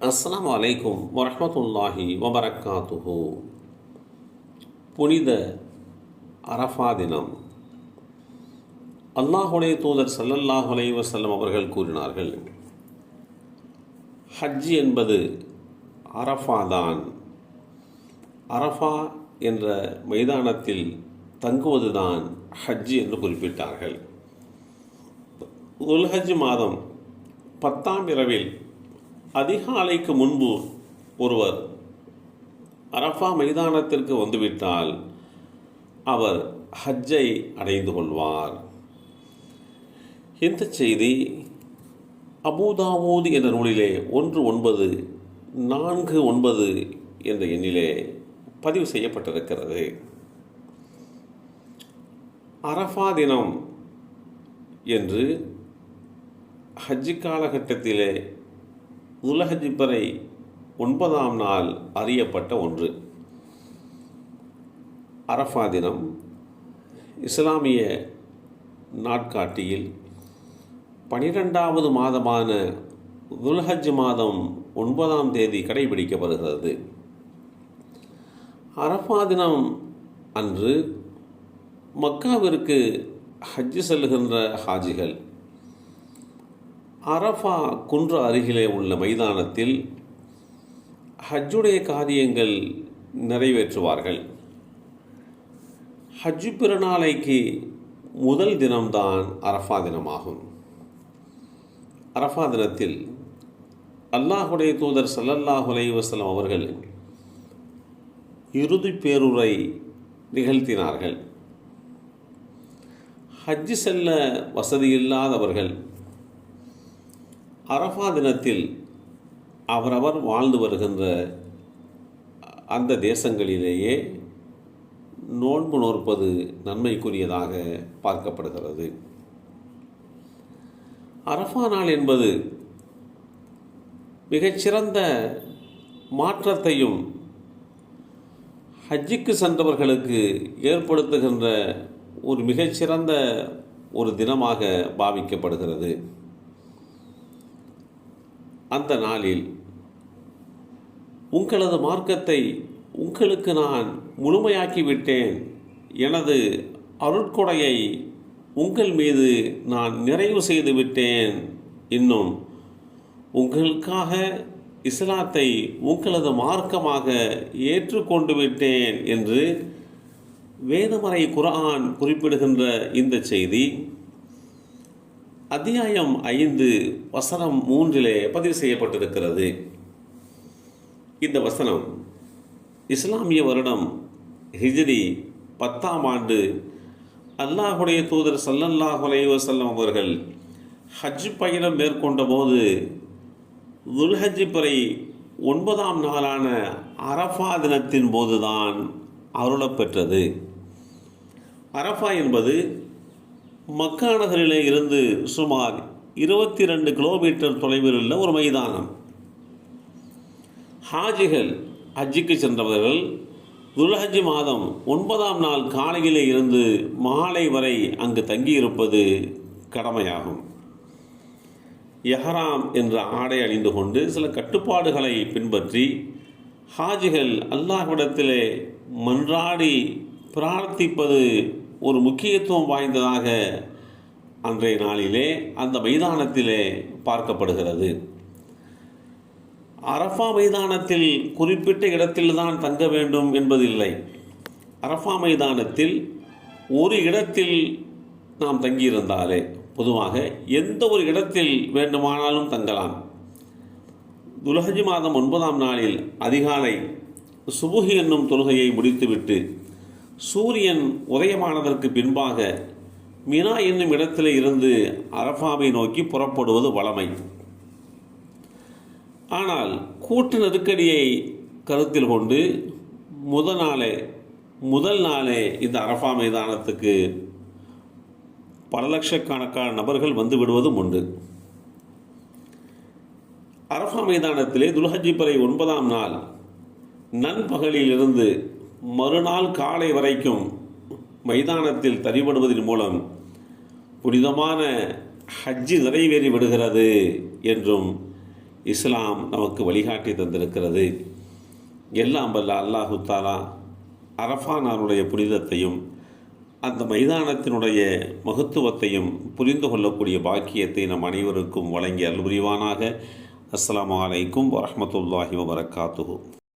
அஸ்லாம் வலைக்கும் வரமத்துல்லாஹி வபரக்காத்துஹு. புனித அரஃபா தினம். அல்லாஹுடைய தூதர் சல்லல்லாஹ் அலை வசல்லம் அவர்கள் கூறினார்கள் ஹஜ் என்பது அரஃபா தான். அரஃபா என்ற மைதானத்தில் தங்குவதுதான் ஹஜ் என்று குறிப்பிட்டார்கள். உல்ஹஜ் மாதம் பத்தாம் இரவில் அதிகாலைக்கு முன்பு ஒருவர் அரஃபா மைதானத்திற்கு வந்துவிட்டால் அவர் ஹஜ்ஜை அடைந்து கொள்வார். இந்த செய்தி அபூதாவூது என்ற நூலிலே ஒன்று ஒன்பது நான்கு ஒன்பது என்ற எண்ணிலே பதிவு செய்யப்பட்டிருக்கிறது. அரஃபா தினம் என்று ஹஜ்ஜி காலகட்டத்திலே உலகஜிப்பரை ஒன்பதாம் நாள் அறியப்பட்ட ஒன்று. அரஃபா தினம் இஸ்லாமிய நாட்காட்டியில் பனிரெண்டாவது மாதமான துல்ஹஜ் மாதம் ஒன்பதாம் தேதி கடைபிடிக்கப்படுகிறது. அரஃபா தினம் அன்று மக்காவிற்கு ஹஜ்ஜு செல்லுகின்ற ஹாஜிகள் அரஃபா குன்று அருகிலே உள்ள மைதானத்தில் ஹஜ்ஜுடைய காரியங்கள் நிறைவேற்றுவார்கள். ஹஜ்ஜு பிறநாளைக்கு முதல் தினம்தான் அரஃபா தினமாகும். அரஃபா தினத்தில் அல்லாஹுடைய தூதர் சல்லல்லாஹு அலைஹி அவர்கள் இறுதி பேருரை நிகழ்த்தினார்கள். ஹஜ்ஜு செல்ல வசதி இல்லாதவர்கள் அரஃபா தினத்தில் அவரவர் வாழ்ந்து வருகின்ற அந்த தேசங்களிலேயே நோன்பு நோற்பது நன்மைக்குரியதாக பார்க்கப்படுகிறது. அரஃபா நாள் என்பது மிகச்சிறந்த மாற்றத்தையும் ஹஜ்ஜிக்கு சென்றவர்களுக்கு ஏற்படுத்துகின்ற ஒரு மிகச்சிறந்த ஒரு தினமாக பாவிக்கப்படுகிறது. அந்த நாளில் உங்களது மார்க்கத்தை உங்களுக்கு நான் முழுமையாக்கிவிட்டேன் எனது அருட்கொடையை உங்கள் மீது நான் நிறைவு செய்து விட்டேன் இன்னும் உங்களுக்காக இஸ்லாத்தை உங்களது மார்க்கமாக ஏற்றுக்கொண்டு விட்டேன் என்று வேதமறை குரான் குறிப்பிடுகின்ற இந்த செய்தி. அத்தியாயம் ஐந்து வசனம் மூன்றிலே பதிவு செய்யப்பட்டிருக்கிறது. இந்த வசனம் இஸ்லாமிய வருடம் ஹிஜ்ரி பத்தாம் ஆண்டு அல்லாஹுடைய தூதர் சல்லல்லாஹ் வசல்லம் அவர்கள் ஹஜ் பயணம் மேற்கொண்ட போது துல்ஹஜ் பிறை ஒன்பதாம் நாளான அரஃபா தினத்தின் போதுதான் அருளப்பெற்றது. அரஃபா என்பது மக்கா நகரிலே இருந்து சுமார் இருபத்தி ரெண்டு கிலோமீட்டர் தொலைவில் உள்ள ஒரு மைதானம். ஹாஜிகள் ஹஜ்ஜிக்கு சென்றவர்கள் துல்ஹஜ் மாதம் ஒன்பதாம் நாள் காலையிலே இருந்து மாலை வரை அங்கு தங்கியிருப்பது கடமையாகும். யஹராம் என்ற ஆடை அணிந்து கொண்டு சில கட்டுப்பாடுகளை பின்பற்றி ஹாஜிகள் அல்லாஹ்விடத்திலே மன்றாடி பிரார்த்திப்பது ஒரு முக்கியத்துவம் வாய்ந்ததாக அன்றைய நாளிலே அந்த மைதானத்திலே பார்க்கப்படுகிறது. அரஃபா மைதானத்தில் குறிப்பிட்ட இடத்தில்தான் தங்க வேண்டும் என்பதில்லை. அரஃபா மைதானத்தில் ஒரு இடத்தில் நாம் தங்கியிருந்தாலே பொதுவாக எந்த ஒரு இடத்தில் வேண்டுமானாலும் தங்கலாம். துலகஜி மாதம் ஒன்பதாம் நாளில் அதிகாலை சுபுகி என்னும் தொழுகையை முடித்துவிட்டு சூரியன் உதயமானதற்கு பின்பாக மினா என்னும் இடத்தில் இருந்து அரஃபாவை நோக்கி புறப்படுவது வளமை ஆனால் கூட்டு நெருக்கடியை கருத்தில் கொண்டு முதல் நாளே முதல் நாளே இந்த அரஃபா மைதானத்துக்கு பல லட்சக்கணக்கான நபர்கள் வந்து விடுவதும் உண்டு. அரஃபா மைதானத்திலே துல்ஹஜி பிறை ஒன்பதாம் நாள் நண்பகலிலிருந்து மறுநாள் காலை வரைக்கும் மைதானத்தில் தரிபடுவதன் மூலம் புனிதமான ஹஜ்ஜு நிறைவேறி விடுகிறது என்றும் இஸ்லாம் நமக்கு வழிகாட்டி தந்திருக்கிறது. எல்லாம் வல்ல அல்லாஹு தாலா அரஃபானாருடைய புனிதத்தையும் அந்த மைதானத்தினுடைய மகத்துவத்தையும் புரிந்து கொள்ளக்கூடிய பாக்கியத்தை நம் அனைவருக்கும் வழங்கி அல்புரிவானாக அஸ்லாம் வலைக்கும் வரமத்துல்லாஹி வரஹ்மத்துல்லாஹி